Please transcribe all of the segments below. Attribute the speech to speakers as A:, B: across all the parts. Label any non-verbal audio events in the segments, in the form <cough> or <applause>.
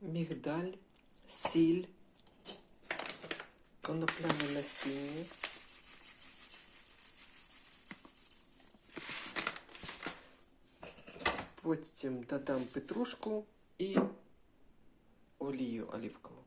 A: мігдаль, сіль, конопляне насіння. Потім додам петрушку і олію оливкову.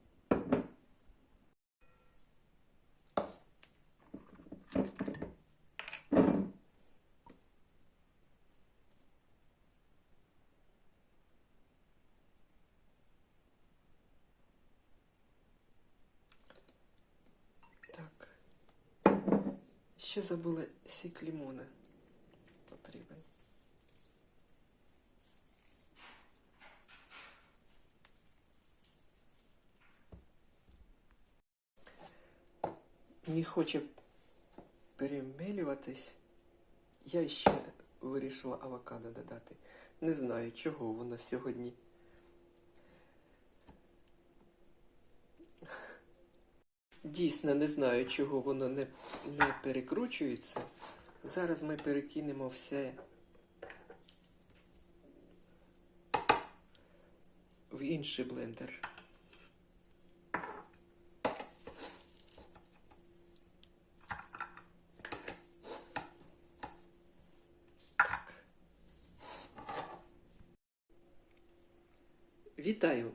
A: Так. Ще забула сік лимона. Потрібен. Не хоче перемелюватись. Я ще вирішила авокадо додати. Не знаю, чого воно сьогодні. Дійсно не знаю, чого воно не, не перекручується. Зараз ми перекинемо все в інший блендер. Вітаю!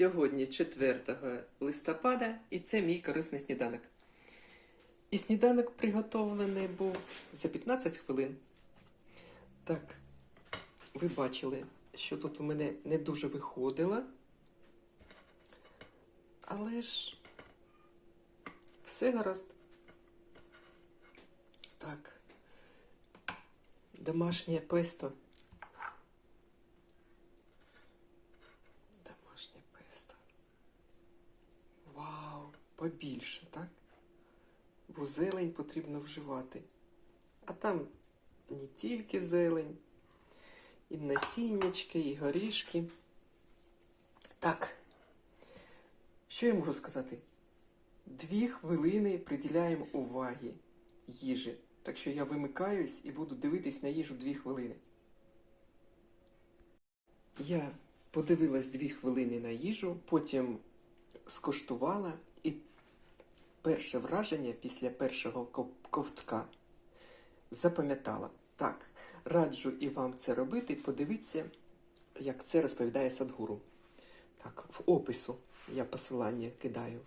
A: Сьогодні 4 листопада і це мій корисний сніданок. І сніданок приготовлений був за 15 хвилин. Так, ви бачили, що тут в мене не дуже виходило. Але ж все гаразд. Так. Домашнє песто. Домашнє песто. Вау, побільше, так? Бо зелень потрібно вживати. А там не тільки зелень, і насіннячки, і горішки. Так. Що я можу сказати? Дві хвилини приділяємо уваги їжі. Так що я вимикаюсь і буду дивитись на їжу дві хвилини. Я подивилась дві хвилини на їжу, потім скуштувала і перше враження після першого ковтка запам'ятала. Так, раджу і вам це робити. Подивіться, як це розповідає Садгуру. Так, в опису я посилання кидаю.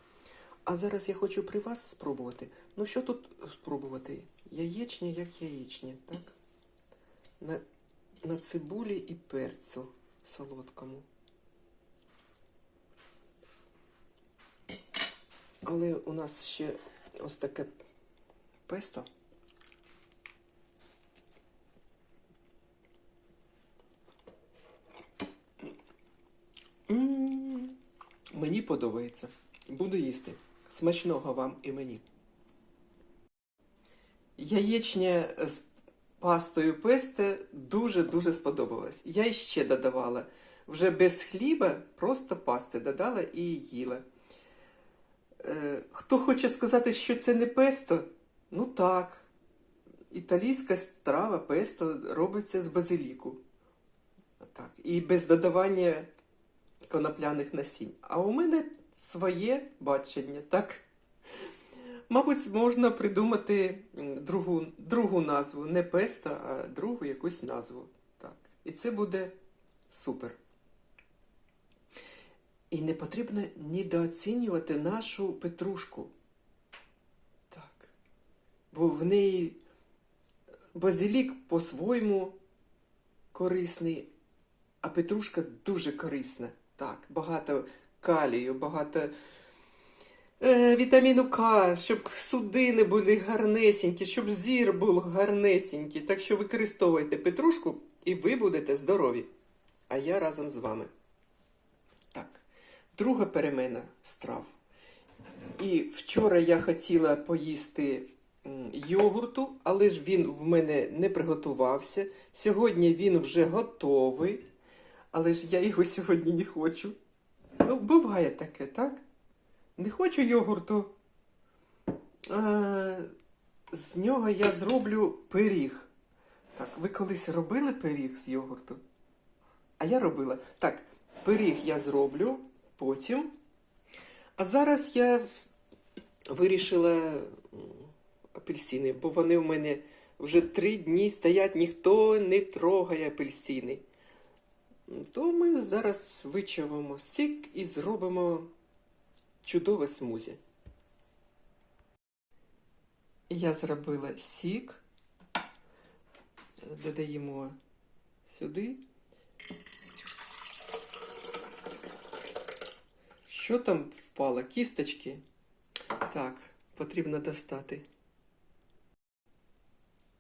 A: А зараз я хочу при вас спробувати. Ну що тут спробувати? Яєчня як яєчня, так? На, на цибулі і перцю солодкому. Але у нас ще ось таке песто. М, Мені подобається. Буду їсти. Смачного вам і мені. Яєчня з пастою песте дуже-дуже сподобалось. Я ще додавала. Вже без хліба, просто пасти додала і їла. Е, хто хоче сказати, що це не песто? Ну так. Італійська страва песто робиться з базиліку. Так. І без додавання конопляних насінь. А у мене своє бачення, так? Мабуть, можна придумати другу, другу назву. Не песто, а другу якусь назву. Так. І це буде супер. І не потрібно недооцінювати нашу петрушку. Так. Бо в неї базилік по-своєму корисний, а петрушка дуже корисна. Так, багато калію, багато е, вітаміну К, щоб судини були гарнесенькі, щоб зір був гарнесенький. Так що використовуйте петрушку і ви будете здорові. А я разом з вами. Друга перемена страв. І вчора я хотіла поїсти йогурту, але ж він в мене не приготувався. Сьогодні він вже готовий, але ж я його сьогодні не хочу. Ну, буває таке, так? Не хочу йогурту. А, з нього я зроблю пиріг. Так, ви колись робили пиріг з йогурту? А я робила. Так, пиріг я зроблю, потім. А зараз я вирішила апельсини, бо вони в мене вже три дні стоять, ніхто не трогає апельсини. То ми зараз вичавимо сік і зробимо чудове смузі. Я зробила сік. Додаємо сюди. Що там впало? Кісточки? Так, потрібно достати.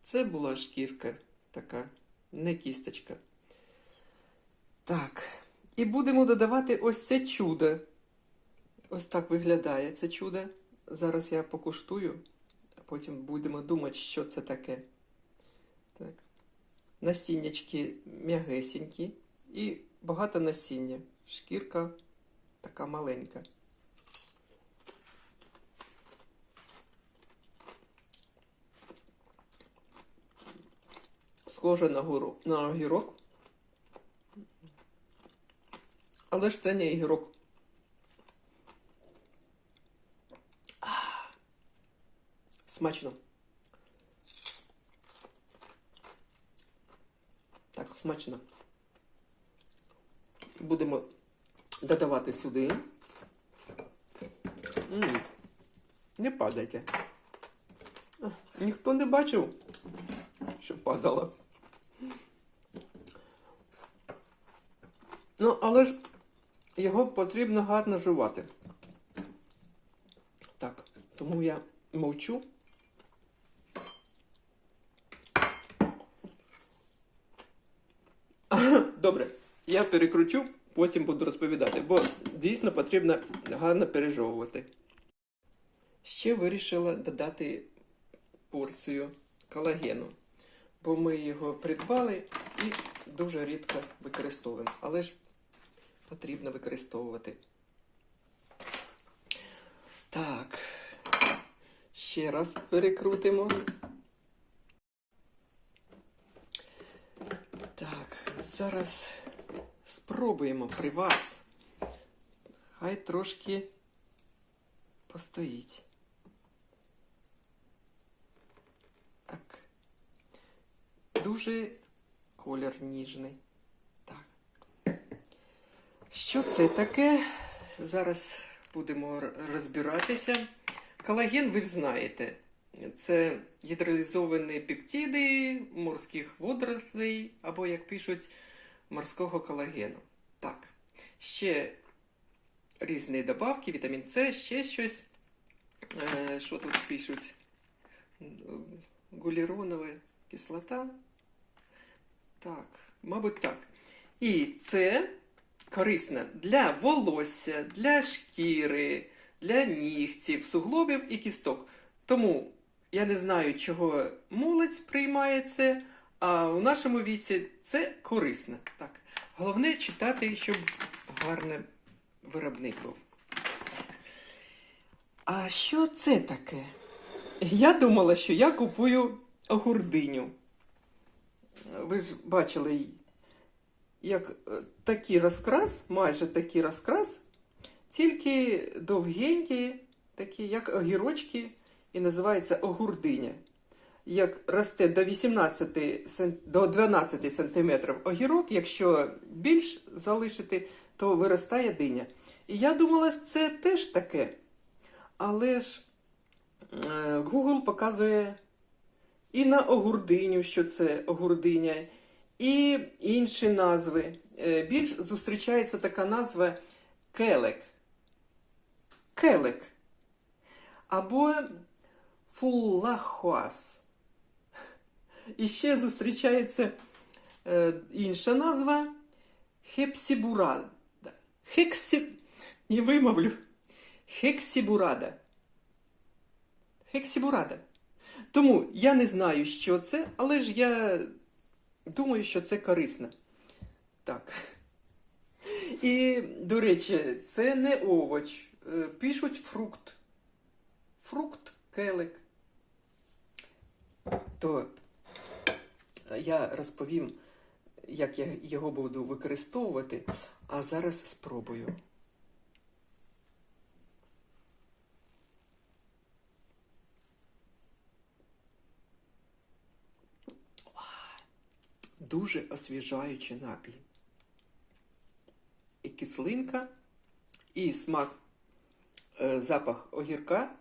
A: Це була шкірка така, не кісточка. Так. І будемо додавати ось це чудо. Ось так виглядає це чудо. Зараз я покуштую, а потім будемо думати, що це таке. Так. Насіннячки м'ягесенькі і багато насіння. Шкірка така маленька. Схоже на, гору, на огірок. Але ж це не огірок. Смачно. Так, смачно. Будемо додавати сюди. М, Не падайте. Ніхто не бачив, що падало. Ну, але ж його потрібно гарно жувати. Так, тому я мовчу. Добре, я перекручу, потім буду розповідати, бо дійсно потрібно гарно пережовувати. Ще вирішила додати порцію колагену, бо ми його придбали і дуже рідко використовуємо. Але ж потрібно використовувати. Так, ще раз перекрутимо. Так, зараз спробуємо при вас. Хай трошки постоїть. Так. Дуже колір ніжний. Так. Що це таке? Зараз будемо розбиратися. Колаген, ви ж знаєте, це гідролізовані пептиди морських водорослей, або, як пишуть, морського колагену. Так. Ще різні добавки, вітамін С, ще щось. Е, Що тут пишуть? Гуліронова кислота. Так, мабуть, так. І це корисно для волосся, для шкіри, для нігтів, суглобів і кісток. Тому я не знаю, чого молодь приймає це, а у нашому віці це корисно. Так, головне читати, щоб гарний виробник був. А що це таке? Я думала, що я купую огурдиню. Ви ж бачили, як е, такий розкрас, майже такий розкрас, тільки довгенькі, такі, як огірочки, і називається огурдиня. Як росте до 18 до 12 сантиметрів огірок, якщо більш залишити, то виростає диня. І я думала, це теж таке. Але ж е, Google показує і на огурдиню, що це огурдиня, і інші назви. Е, Більш зустрічається така назва келек. Келек. Або фуллахуас. І ще зустрічається е, інша назва хепсібурада. Хексі... Не вимовлю. Хексібурада. Хексібурада. Тому я не знаю, що це, але ж я думаю, що це корисно. Так. І, до речі, це не овоч. Е, Пишуть фрукт. Фрукт, келик. То я розповім, як я його буду використовувати, а зараз спробую. Дуже освіжаючий напій. І кислинка, і смак, е, запах огірка.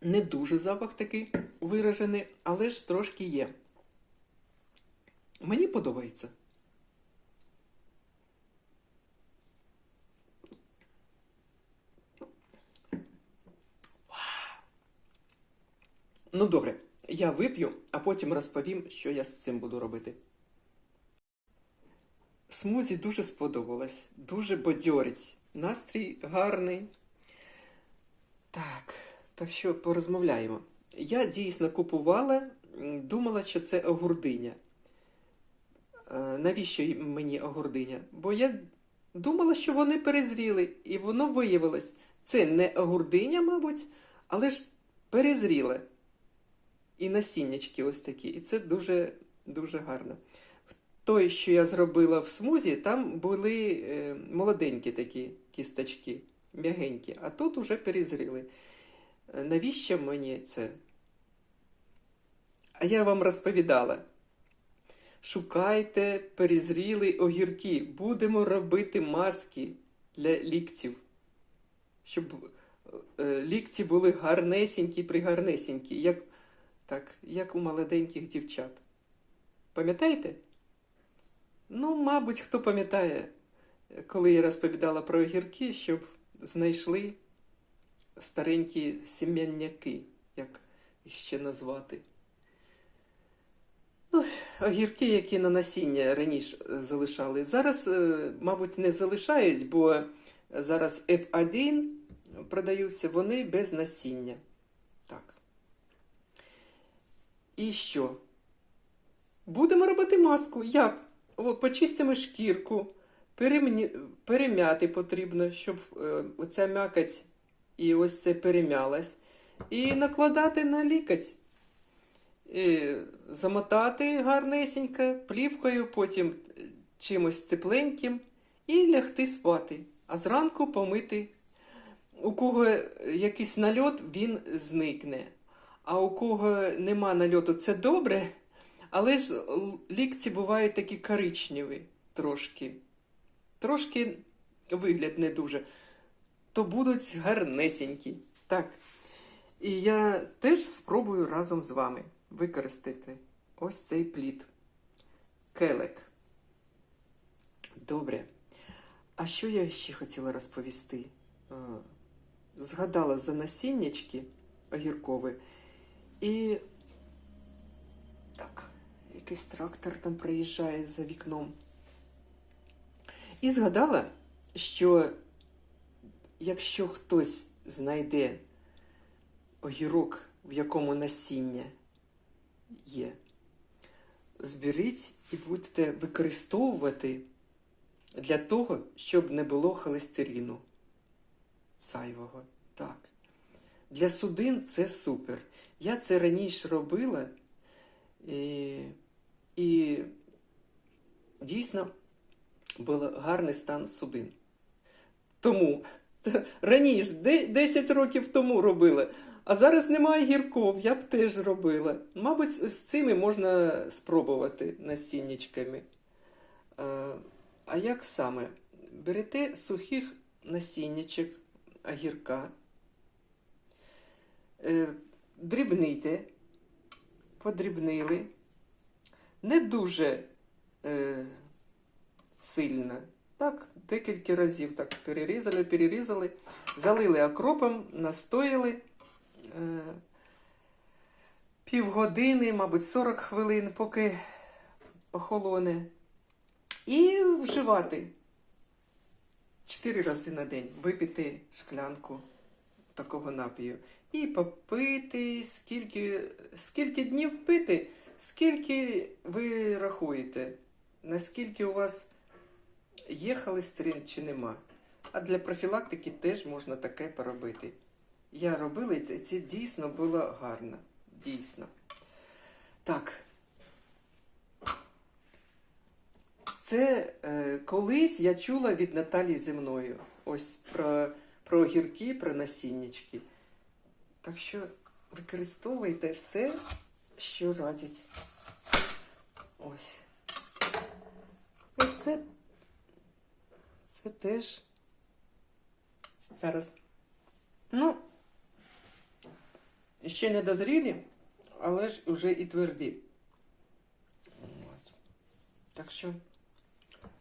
A: Не дуже запах такий виражений, але ж трошки є. Мені подобається. Ну добре, я вип'ю, а потім розповім, що я з цим буду робити. Смузі дуже сподобалось, дуже бадьорить. Настрій гарний. Так, так що порозмовляємо. Я дійсно купувала, думала, що це огурдиня. Е, Навіщо мені огурдиня? Бо я думала, що вони перезріли, і воно виявилось. Це не огурдиня, мабуть, але ж перезріле. І насіннячки ось такі. І це дуже, дуже гарно. Той, що я зробила в смузі, там були е, молоденькі такі кісточки, м'ягенькі, а тут уже перезріли. Е, Навіщо мені це? А я вам розповідала. Шукайте перезрілі огірки. Будемо робити маски для ліктів. Щоб е, лікті були гарнесенькі, пригарнесенькі, як, так, як у молоденьких дівчат. Пам'ятаєте? Ну, мабуть, хто пам'ятає, коли я розповідала про огірки, щоб знайшли старенькі сім'яняки, як їх ще назвати. Ну, огірки, які на насіння раніше залишали. Зараз, е, мабуть, не залишають, бо зараз F1 продаються, вони без насіння. Так. І що? Будемо робити маску. Як? О, почистимо шкірку, перемні... перем'яти потрібно, щоб е, оця м'якоть і ось це перем'ялась. І накладати на лікоть. І замотати гарнесенько, плівкою, потім чимось тепленьким і лягти спати. А зранку помити. У кого якийсь нальот, він зникне. А у кого нема нальоту, це добре. Але ж лікці бувають такі коричневі трошки. Трошки вигляд не дуже. То будуть гарнесенькі. Так. І я теж спробую разом з вами використати ось цей плід. Келек. Добре. А що я ще хотіла розповісти? Е, Згадала за насіннячки огіркові. І так, якийсь трактор там проїжджає за вікном. І згадала, що якщо хтось знайде огірок, в якому насіння є, зберіть і будете використовувати для того, щоб не було холестерину зайвого. Так. Для судин це супер. Я це раніше робила, і, і дійсно був гарний стан судин. Тому раніше, де- 10 років тому робила, а зараз немає гірков, я б теж робила. Мабуть, з цими можна спробувати насіннячками. Е, А як саме? Берете сухих насіннячок огірка, е, дрібните, подрібнили, не дуже е, сильно. Так, декілька разів так перерізали, перерізали, залили окропом, настояли е, півгодини, мабуть, 40 хвилин, поки охолоне. І вживати. Чотири рази на день випити шклянку такого напію. І попити, скільки, скільки днів пити, скільки ви рахуєте, наскільки у вас є холестерин чи нема. А для профілактики теж можна таке поробити. Я робила і це, дійсно було гарно. Дійсно. Так. Це е, колись я чула від Наталії Земною. Ось про, про огірки, про насіннячки. Так що використовуйте все, що радять. Ось. І це, теж. Зараз. Ну, ще не дозрілі, але ж вже і тверді. Так що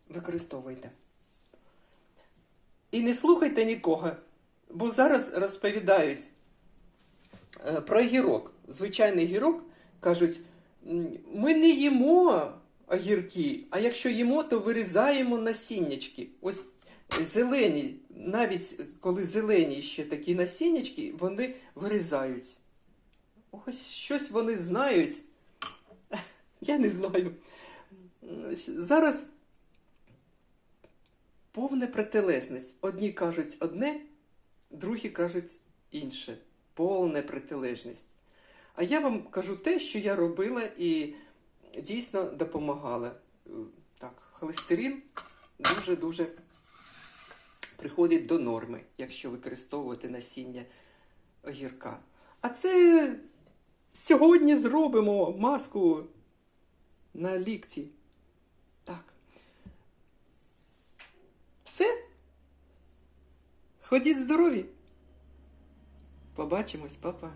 A: використовуйте. І не слухайте нікого, бо зараз розповідають е, про гірок. Звичайний гірок кажуть, ми не їмо огірки, а якщо їмо, то вирізаємо насіннячки. Ось зелені, навіть коли зелені ще такі насіннячки, вони вирізають. Ось щось вони знають. <laughs> Я не знаю. Зараз повна протилежність. Одні кажуть одне, другі кажуть інше. Повна протилежність. А я вам кажу те, що я робила і дійсно допомагала. Е, Так, холестерин дуже-дуже приходить до норми, якщо використовувати насіння огірка. А це сьогодні зробимо маску на лікті. Так. Все? Ходіть здорові. Побачимось, папа.